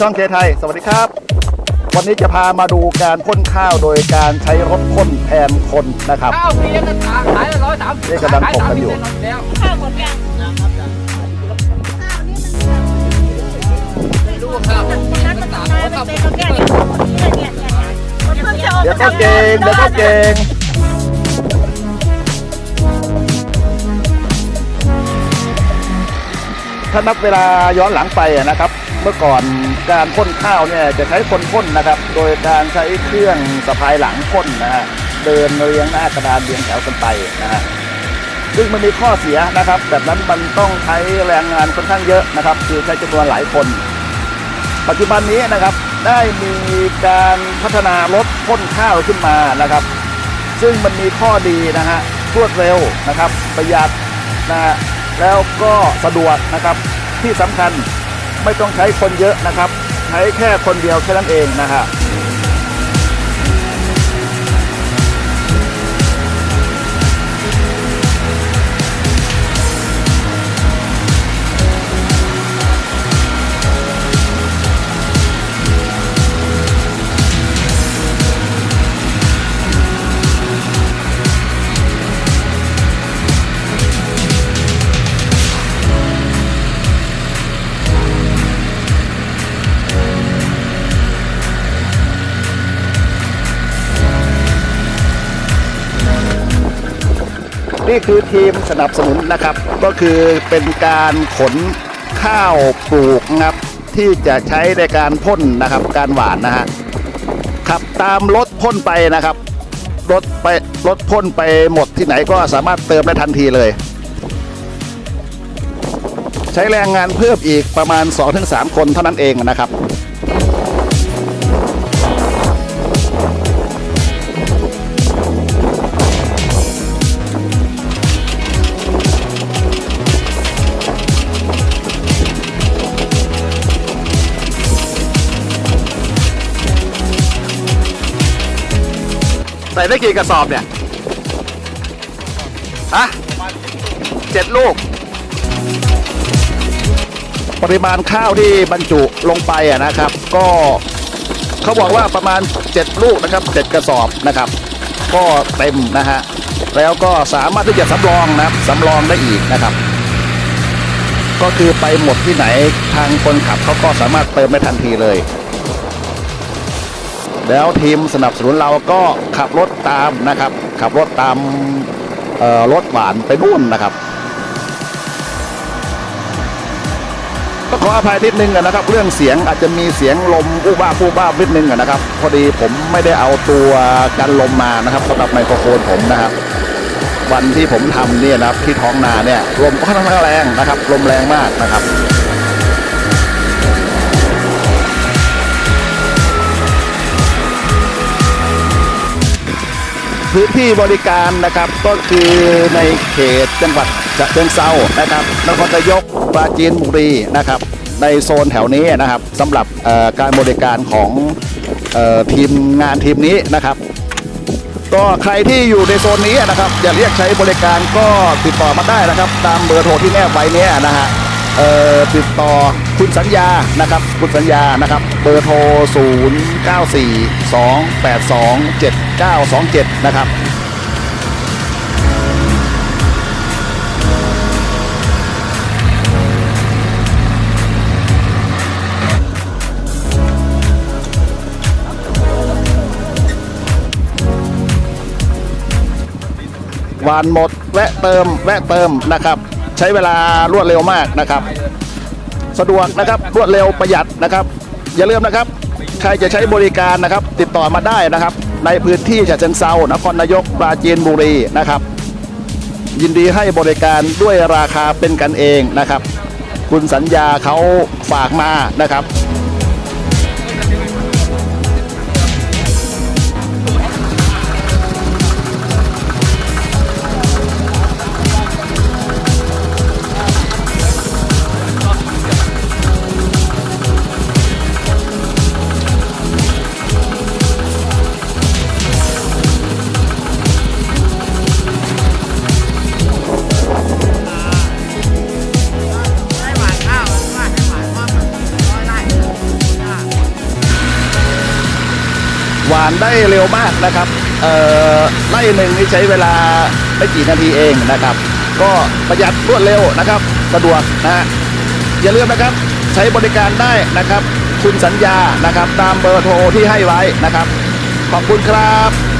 ช่องเคไทย สวัสดีครับ วันนี้จะพามาดูการพ่นข้าวโดยการใช้รถพ่นแทนคนนะครับ ข้าวเพียงกันขายละร้อยสามสิบนี่กำลังถกกันอยู่ แล้วข้าวหมดยังดูข้าวตรงนั้นมันต่างน้อยเขามันทำเป็นตรงเนี้ยเนี่ยเนี่ยเนี่ยมันเพิ่งจะออกเดี๋ยวก็เก่งเดี๋ยวก็เก่งถ้านับเวลาย้อนหลังไปอะนะครับเมื่อก่อนการพ่นข้าวเนี่ยจะใช้คนพ่นนะครับ โดยการใช้เครื่องสะพายหลังพ่นนะฮะเดินเรียงหน้ากระดานเรียงแถวกันไปนะฮะซึ่งมันมีข้อเสียนะครับ แบบนั้นมันต้องใช้แรงงานค่อนข้างเยอะนะครับ คือใช้จำนวนหลายคน ปัจจุบันนี้นะครับได้มีการพัฒนารถพ่นข้าวขึ้นมานะครับ ซึ่งมันมีข้อดีนะฮะรวดเร็วนะครับ ประหยัดนะฮะแล้วก็สะดวกนะครับที่สำคัญ ไม่ต้องใช้คนเยอะนะครับ ใช้แค่คนเดียวแค่นั้นเองนะฮะ นี่คือทีมสนับสนุนนะครับ ก็คือเป็นการขนข้าวปลูกนะครับที่จะใช้ในการพ่นนะครับ การหวานนะฮะขับตามรถพ่นไปนะครับรถไปรถพ่นไปหมดที่ไหนก็สามารถเติมได้ทันทีเลย ใช้แรงงานเพิ่มอีกประมาณ 2-3 คนเท่านั้นเองนะครับ ใส่ได้กี่กระสอบเนี่ยฮะเจ็ดลูก ปริมาณข้าวที่บรรจุลงไปอะนะครับ ก็เขาบอกว่าประมาณ 7 ลูกนะครับ 7 กระสอบนะครับ ก็เต็มนะฮะแล้วก็สามารถที่จะสำรองนะครับสำรองได้อีกนะครับ ก็คือไปหมดที่ไหนทางคนขับเขาก็สามารถเติมได้ทันทีเลย แล้วทีมสนับสนุนเราก็ขับรถตามนะครับ ขับรถตามรถหวานไปนู่นนะครับก็ขออภัยนิดนึงนะครับ เรื่องเสียงอาจจะมีเสียงลมอู้บ้าปู้บ้านิดนึงนะครับ พอดีผมไม่ได้เอาตัวกันลมมานะครับสำหรับไมโครโฟนผมนะครับ วันที่ผมทำเนี่ยนะครับที่ท้องนาเนี่ยลมค่อนข้างแรงนะครับ ลมแรงมากนะครับ พื้นที่บริการนะครับก็คือในเขตจังหวัดฉะเชิงเซานะครับนครนายกปราจีนบุรีนะครับ ในโซนแถวนี้นะครับสำหรับการบริการของออทีมงานทีมนี้นะครับ ก็ใครที่อยู่ในโซนนี้นะครับ อย่าเรียกใช้บริการก็ติดต่อมาได้นะครับ ตามเบอร์โทรที่แนบไว้นี้นะฮะ ติดต่อคุณสัญญานะครับคุณสัญญานะครับเบอร์โทร 0 9 4 2 8 2 7 9 2 7 นะครับหวานหมดแวะเติมแวะเติมนะครับ ใช้เวลารวดเร็วมากนะครับ สะดวกนะครับรวดเร็วประหยัดนะครับ อย่าลืมนะครับ ใครจะใช้บริการนะครับ ติดต่อมาได้นะครับ ในพื้นที่ฉะเชิงเซานครนายกปราจีนบุรีนะครับ ยินดีให้บริการด้วยราคาเป็นกันเองนะครับ คุณสัญญาเขาฝากมานะครับานได้เร็วมากนะครับเอ่อไล่หนึ่งนี่ใช้เวลาไม่กี่นาทีเองนะครับ ก็ประหยัดรวดเร็วนะครับ สะดวกนะฮะอย่าลืมนะครับใช้บริการได้นะครับ คุณสัญญานะครับ ตามเบอร์โทรที่ให้ไว้นะครับ ขอบคุณครับ